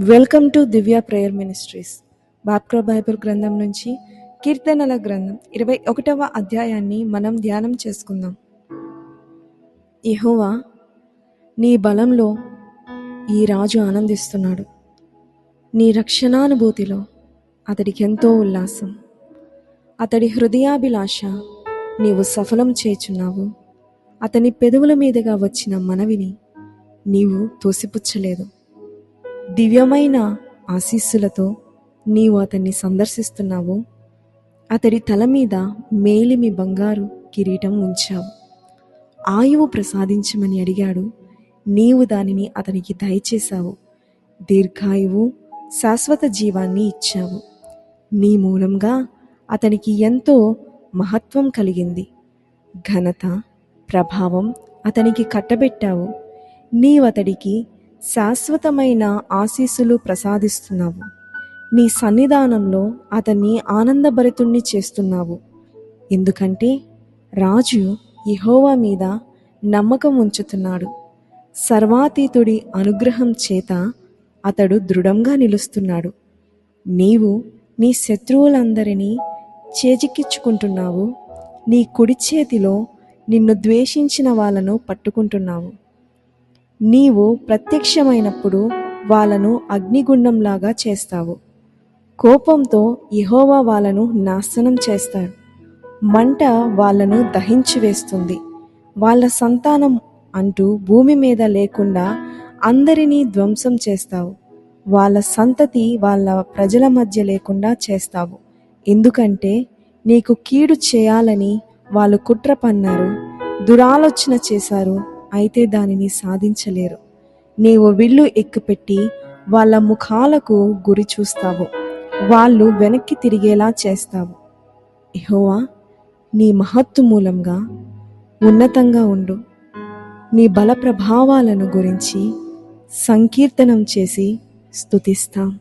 Welcome to Divya prayer ministries బాప్క్రో Bible గ్రంథం నుంచి కీర్తనల గ్రంథం ఇరవై ఒకటవ అధ్యాయాన్ని మనం ధ్యానం చేసుకుందాం. యహోవా నీ బలంలో ఈ రాజు ఆనందిస్తున్నాడు. నీ రక్షణానుభూతిలో అతడికి ఎంతో ఉల్లాసం. అతడి హృదయాభిలాష నీవు సఫలం చేచున్నావు అతని పెదవుల మీదుగా వచ్చిన మనవిని నీవు తోసిపుచ్చలేదు. దివ్యమైన ఆశీస్సులతో నీవు అతన్ని సందర్శిస్తున్నావు. అతడి తల మీద మేలిమి బంగారు కిరీటం ఉంచావు. ఆయువు ప్రసాదించమని అడిగాడు. నీవు దానిని అతనికి దయచేశావు. దీర్ఘాయువు శాశ్వత జీవాన్ని ఇచ్చావు. నీ మూలంగా అతనికి ఎంతో మహత్వం కలిగింది. ఘనత ప్రభావం అతనికి కట్టబెట్టావు. నీవతడికి శాశ్వతమైన ఆశీస్సులు ప్రసాదిస్తున్నావు. నీ సన్నిధానంలో అతన్ని ఆనందభరితుణ్ణి చేస్తున్నావు. ఎందుకంటే రాజు ఇహోవా మీద నమ్మకం ఉంచుతున్నాడు. సర్వాతీతుడి అనుగ్రహం చేత అతడు దృఢంగా నిలుస్తున్నాడు. నీవు నీ శత్రువులందరినీ చేజిక్కించుకుంటున్నావు. నీ కుడి చేతిలో నిన్ను ద్వేషించిన వాళ్ళను పట్టుకుంటున్నావు. నీవు ప్రత్యక్షమైనప్పుడు వాళ్ళను అగ్నిగుండంలాగా చేస్తావు. కోపంతో యెహోవా వాళ్ళను నాశనం చేస్తాడు మంట వాళ్ళను దహించి వేస్తుంది వాళ్ళ సంతానం అంటూ భూమి మీద లేకుండా అందరినీ ధ్వంసం చేస్తావు. వాళ్ళ సంతతి వాళ్ళ ప్రజల మధ్య లేకుండా చేస్తావు. ఎందుకంటే నీకు కీడు చేయాలని వాళ్ళు కుట్ర పన్నారు దురాలోచన చేశారు అయితే దానిని సాధించలేరు. నీవు విల్లు ఎక్కుపెట్టి వాళ్ళ ముఖాలకు గురి చూస్తావు. వాళ్ళు వెనక్కి తిరిగేలా చేస్తావు. యెహోవా నీ మహత్తు మూలంగా ఉన్నతంగా ఉండు. నీ బల ప్రభావాలను గురించి సంకీర్తనం చేసి స్థుతిస్తాం